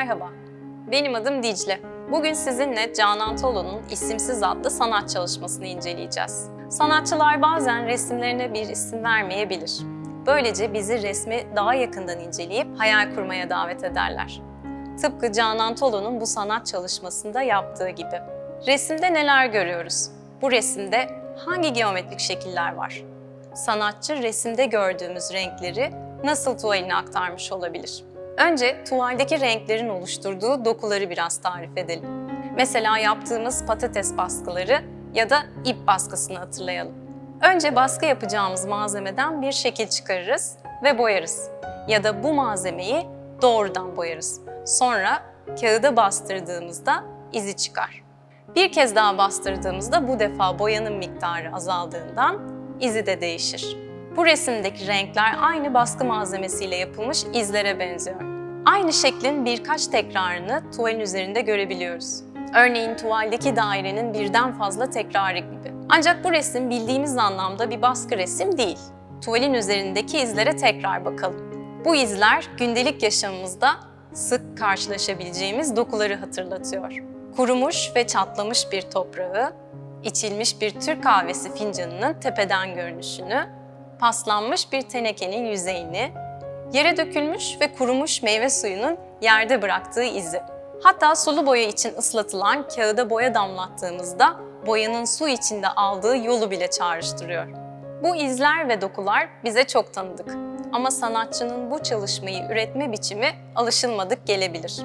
Merhaba, benim adım Dicle. Bugün sizinle Canan Tolo'nun İsimsiz adlı sanat çalışmasını inceleyeceğiz. Sanatçılar bazen resimlerine bir isim vermeyebilir. Böylece bizi resmi daha yakından inceleyip hayal kurmaya davet ederler. Tıpkı Canan Tolo'nun bu sanat çalışmasında yaptığı gibi. Resimde neler görüyoruz? Bu resimde hangi geometrik şekiller var? Sanatçı resimde gördüğümüz renkleri nasıl tuvaline aktarmış olabilir? Önce tuvaldeki renklerin oluşturduğu dokuları biraz tarif edelim. Mesela yaptığımız patates baskıları ya da ip baskısını hatırlayalım. Önce baskı yapacağımız malzemeden bir şekil çıkarırız ve boyarız. Ya da bu malzemeyi doğrudan boyarız. Sonra kağıda bastırdığımızda izi çıkar. Bir kez daha bastırdığımızda bu defa boyanın miktarı azaldığından izi de değişir. Bu resimdeki renkler aynı baskı malzemesiyle yapılmış izlere benziyor. Aynı şeklin birkaç tekrarını tuvalin üzerinde görebiliyoruz. Örneğin tuvaldeki dairenin birden fazla tekrarı gibi. Ancak bu resim bildiğimiz anlamda bir baskı resim değil. Tuvalin üzerindeki izlere tekrar bakalım. Bu izler gündelik yaşamımızda sık karşılaşabileceğimiz dokuları hatırlatıyor. Kurumuş ve çatlamış bir toprağı, içilmiş bir Türk kahvesi fincanının tepeden görünüşünü, paslanmış bir tenekenin yüzeyini, yere dökülmüş ve kurumuş meyve suyunun yerde bıraktığı izi. Hatta sulu boya için ıslatılan kağıda boya damlattığımızda boyanın su içinde aldığı yolu bile çağrıştırıyor. Bu izler ve dokular bize çok tanıdık. Ama sanatçının bu çalışmayı üretme biçimi alışılmadık gelebilir.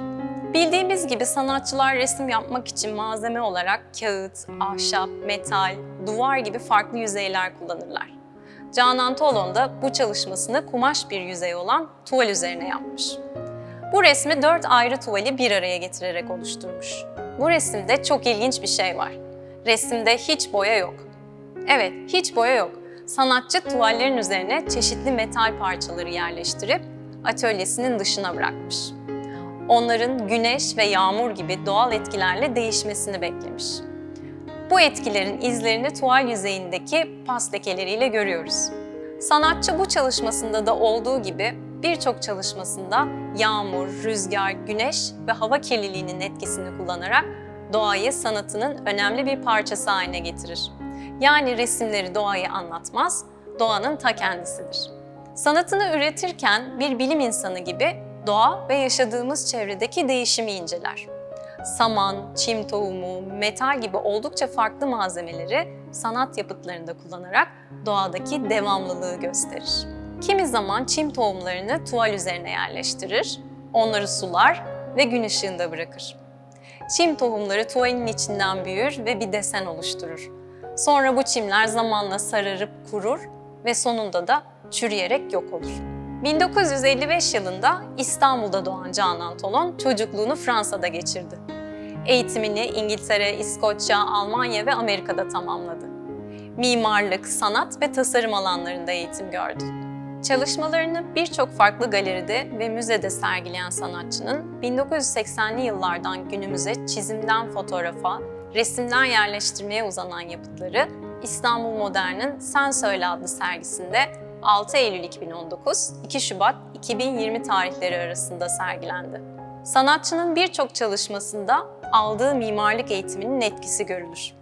Bildiğimiz gibi sanatçılar resim yapmak için malzeme olarak kağıt, ahşap, metal, duvar gibi farklı yüzeyler kullanırlar. Canan Tolon da bu çalışmasını kumaş bir yüzey olan tuval üzerine yapmış. Bu resmi dört ayrı tuvali bir araya getirerek oluşturmuş. Bu resimde çok ilginç bir şey var. Resimde hiç boya yok. Evet, hiç boya yok. Sanatçı tuvallerin üzerine çeşitli metal parçaları yerleştirip atölyesinin dışına bırakmış. Onların güneş ve yağmur gibi doğal etkilerle değişmesini beklemiş. Bu etkilerin izlerini tuval yüzeyindeki pas lekeleriyle görüyoruz. Sanatçı bu çalışmasında da olduğu gibi birçok çalışmasında yağmur, rüzgar, güneş ve hava kirliliğinin etkisini kullanarak doğayı sanatının önemli bir parçası haline getirir. Yani resimleri doğayı anlatmaz, doğanın ta kendisidir. Sanatını üretirken bir bilim insanı gibi doğa ve yaşadığımız çevredeki değişimi inceler. Saman, çim tohumu, metal gibi oldukça farklı malzemeleri sanat yapıtlarında kullanarak doğadaki devamlılığı gösterir. Kimi zaman çim tohumlarını tuval üzerine yerleştirir, onları sular ve gün ışığında bırakır. Çim tohumları tuvalin içinden büyür ve bir desen oluşturur. Sonra bu çimler zamanla sararıp kurur ve sonunda da çürüyerek yok olur. 1955 yılında İstanbul'da doğan Canan Tolon çocukluğunu Fransa'da geçirdi. Eğitimini İngiltere, İskoçya, Almanya ve Amerika'da tamamladı. Mimarlık, sanat ve tasarım alanlarında eğitim gördü. Çalışmalarını birçok farklı galeride ve müzede sergileyen sanatçının 1980'li yıllardan günümüze çizimden fotoğrafa, resimden yerleştirmeye uzanan yapıtları İstanbul Modern'in Sen Söyle adlı sergisinde 6 Eylül 2019, 2 Şubat 2020 tarihleri arasında sergilendi. Sanatçının birçok çalışmasında aldığı mimarlık eğitiminin etkisi görülür.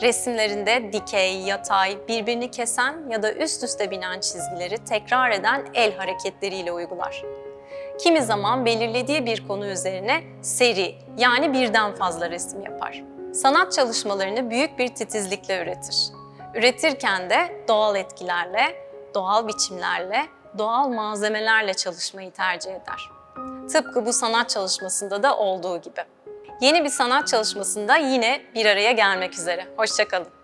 Resimlerinde dikey, yatay, birbirini kesen ya da üst üste binen çizgileri tekrar eden el hareketleriyle uygular. Kimi zaman belirlediği bir konu üzerine seri yani birden fazla resim yapar. Sanat çalışmalarını büyük bir titizlikle üretir. Üretirken de doğal etkilerle, doğal biçimlerle, doğal malzemelerle çalışmayı tercih eder. Tıpkı bu sanat çalışmasında da olduğu gibi. Yeni bir sanat çalışmasında yine bir araya gelmek üzere. Hoşçakalın.